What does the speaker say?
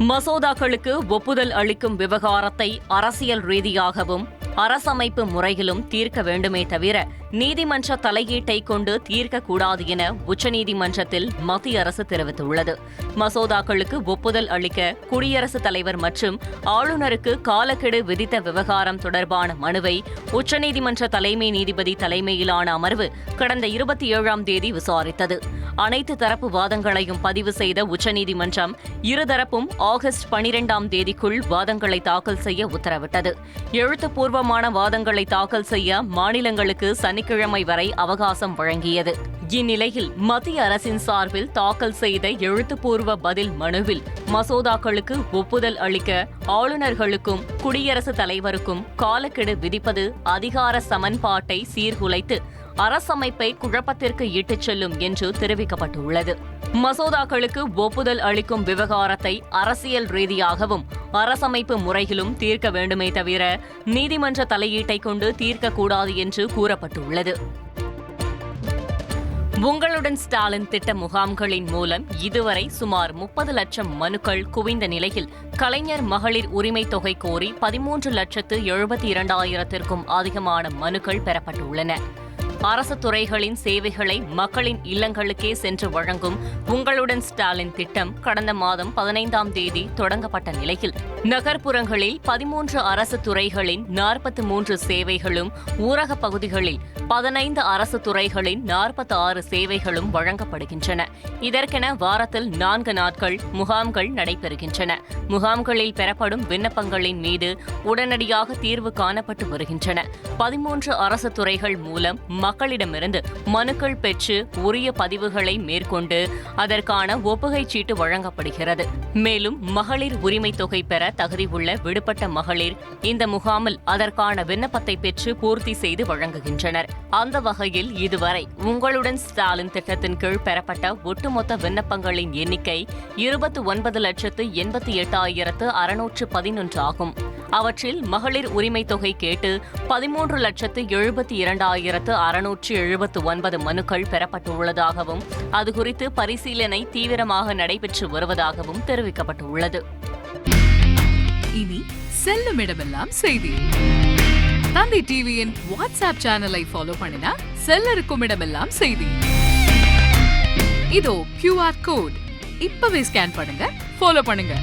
மசோதாக்களுக்கு ஒப்புதல் அளிக்கும் விவகாரத்தை அரசியல் ரீதியாகவும் அரசமைப்பு முறையிலும் தீர்க்க வேண்டுமே தவிர நீதிமன்ற தலையீட்டை கொண்டு தீர்க்கக்கூடாது என உச்சநீதிமன்றத்தில் மத்திய அரசு தெரிவித்துள்ளது. மசோதாக்களுக்கு ஒப்புதல் அளிக்க குடியரசுத் தலைவர் மற்றும் ஆளுநருக்கு காலக்கெடு விதித்த விவகாரம் தொடர்பான மனுவை உச்சநீதிமன்ற தலைமை நீதிபதி தலைமையிலான அமர்வு கடந்த இருபத்தி ஏழாம் தேதி விசாரித்தது. அனைத்து தரப்பு வாதங்களையும் பதிவு செய்த உச்சநீதிமன்றம் இருதரப்பும் ஆகஸ்ட் பனிரெண்டாம் தேதிக்குள் வாதங்களை தாக்கல் செய்ய உத்தரவிட்டது. எழுத்துப்பூர்வமான வாதங்களை தாக்கல் செய்ய மாநிலங்களுக்கு சனி சனிக்கிழமை வரை அவகாசம் வழங்கியது. இந்நிலையில் மத்திய அரசின் சார்பில் தாக்கல் செய்த எழுத்துப்பூர்வ பதில் மனுவில் மசோதாக்களுக்கு ஒப்புதல் அளிக்க ஆளுநர்களுக்கும் குடியரசுத் தலைவருக்கும் காலக்கெடு விதிப்பது அதிகார சமன்பாட்டை சீர்குலைத்து அரசமைப்பை குழப்பத்திற்கு இட்டுச் செல்லும் என்று தெரிவிக்கப்பட்டுள்ளது. மசோதாக்களுக்கு ஒப்புதல் அளிக்கும் விவகாரத்தை அரசியல் ரீதியாகவும் அரசமைப்பு முறையிலும் தீர்க்க வேண்டுமே தவிர நீதிமன்ற தலையீட்டை கொண்டு தீர்க்கக்கூடாது என்று கூறப்பட்டுள்ளது. உங்களுடன் ஸ்டாலின் திட்ட முகாம்களின் மூலம் இதுவரை சுமார் முப்பது லட்சம் மனுக்கள் குவிந்த நிலையில் கலைஞர் மகளிர் உரிமை தொகை கோரி பதிமூன்று லட்சத்து எழுபத்தி இரண்டாயிரத்திற்கும் அதிகமான மனுக்கள் பெறப்பட்டுள்ளன. அரசு துறைகளின் சேவைகளை மக்களின் இல்லங்களுக்கே சென்று வழங்கும் உங்களுடன் ஸ்டாலின் திட்டம் கடந்த மாதம் பதினைந்தாம் தேதி தொடங்கப்பட்ட நிலையில். நகர்ப்புறங்களில் பதிமூன்று அரசு துறைகளின் நாற்பத்தி மூன்று சேவைகளும் ஊரக பகுதிகளில் பதினைந்து அரசு துறைகளின் நாற்பத்தி ஆறு சேவைகளும் வழங்கப்படுகின்றன. இதற்கென வாரத்தில் நான்கு நாட்கள் முகாம்கள் நடைபெறுகின்றன. முகாம்களில் பெறப்படும் விண்ணப்பங்களின் மீது உடனடியாக தீர்வு காணப்பட்டு வருகின்றன. பதிமூன்று அரசு துறைகள் மூலம் மக்களிடமிருந்து மனுக்கள் பெற்று உரிய பதிவுகளை மேற்கொண்டு அதற்கான ஒப்புகை சீட்டு வழங்கப்படுகிறது. மேலும் மகளிர் உரிமை தொகை பெற தகுதி உள்ள விடுபட்ட மகளிர் இந்த முகாமில் அதற்கான விண்ணப்பத்தை பெற்று பூர்த்தி செய்து வழங்குகின்றனர். அந்த வகையில் இதுவரை உங்களுடன் ஸ்டாலின் திட்டத்தின் கீழ் பெறப்பட்ட ஒட்டுமொத்த விண்ணப்பங்களின் எண்ணிக்கை இருபத்தி ஒன்பது லட்சத்து எண்பத்தி எட்டாயிரத்து அறுநூற்று பதினொன்று ஆகும். அவற்றில் மகளிர் உரிமை தொகை கேட்டு பதிமூன்று லட்சத்து எழுபத்தி இரண்டாயிரத்து அறுநூற்று எழுபத்து ஒன்பது மனுக்கள் பெறப்பட்டுள்ளதாகவும் அது குறித்து பரிசீலனை தீவிரமாக நடைபெற்று வருவதாகவும் தெரிவிக்கப்பட்டுள்ளது. இனி செல்லும் இடமெல்லாம் செய்தி. தந்தி டிவியின் வாட்ஸ்அப் சேனலை ஃபாலோ பண்ணினா செல்ல இருக்கும் இடமெல்லாம் செய்தி. இதோ கியூஆர் கோட் இப்பவே ஸ்கேன் பண்ணுங்க ஃபாலோ பண்ணுங்க.